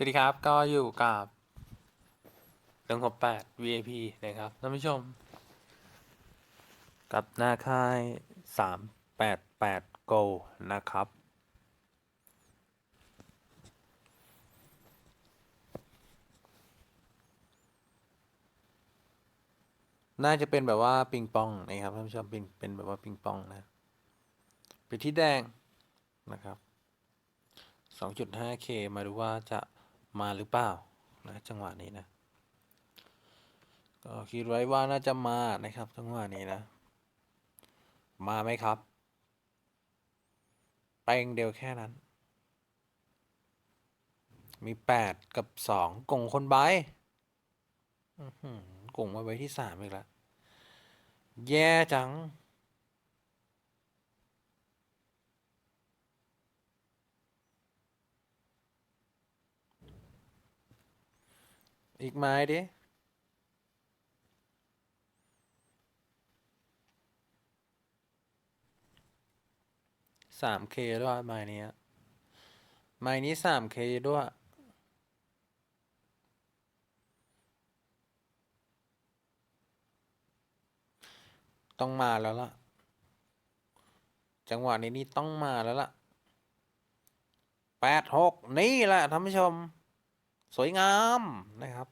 สวัสดีครับ ก็อยู่กับเรื่องหกแปด VIP นะครับท่านผู้ชม กับหน้าค่ายสามแปดแปด Go นะครับ น่าจะเป็นแบบว่าปิงปองนะครับท่านผู้ชมเป็นเป็นแบบว่าปิงปองนะไปที่แดงนะครับ 2.5K มาดูว่าจะ มาหรือเปล่านะจังหวะนี้นะ ก็คิดไว้ว่าน่าจะมานะครับจังหวะนี้นะ มาไหมครับเป้งเดียวแค่นั้น มี 8 กับ 2กงคนใบอื้อหือกงมาไว้ที่ 3 อีกแล้วแย่จัง อีกไม้ดิสามเคด้วยไม้นี้ไม้นี้สามเคด้วยต้องมาแล้วล่ะ จังหวะนี้นี่ต้องมาแล้วล่ะแปดหกนี่แหละท่านผู้ชม สวยงามนะครับ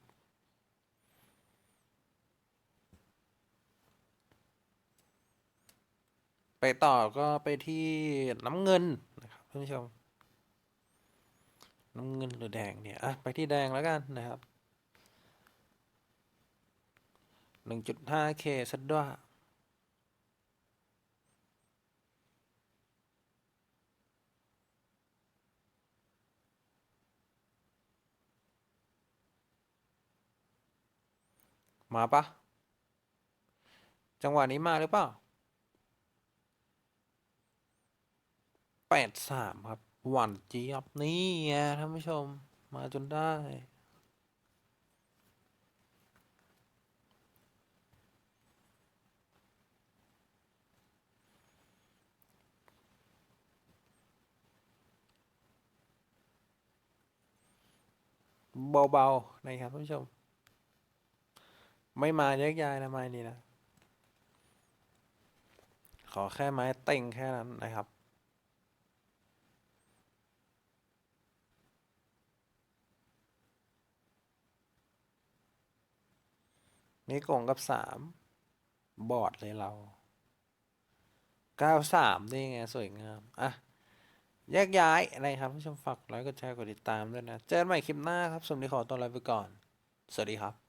ไปต่อก็ไปที่น้ำเงินนะครับท่านผู้ชม น้ำเงินหรือแดงเนี่ยอะไปที่แดงแล้วกันนะครับหนึ่งจุดห้าเคสัดด้วย มาปะจังหวะนี้มาหรือเปล่าแปดสามครับ หวานเจี๊ยบนี่ไงท่านผู้ชมมาจนได้ เบา ๆ นะครับท่านผู้ชม ไม่มาแยกย้ายนะไม้นี้นะ ขอแค่ไม้เต็งแค่นั้นนะครับ นี่กงกับสามบอดเลยเราเก้าสามนี่ไง สวยงาม อะ แยกย้ายนะครับผู้ชมฝากไลค์กดแชร์กดติดตามด้วยนะ เจอกันใหม่คลิปหน้าครับสวัสดีขอตัวลาไปก่อน สวัสดีครับ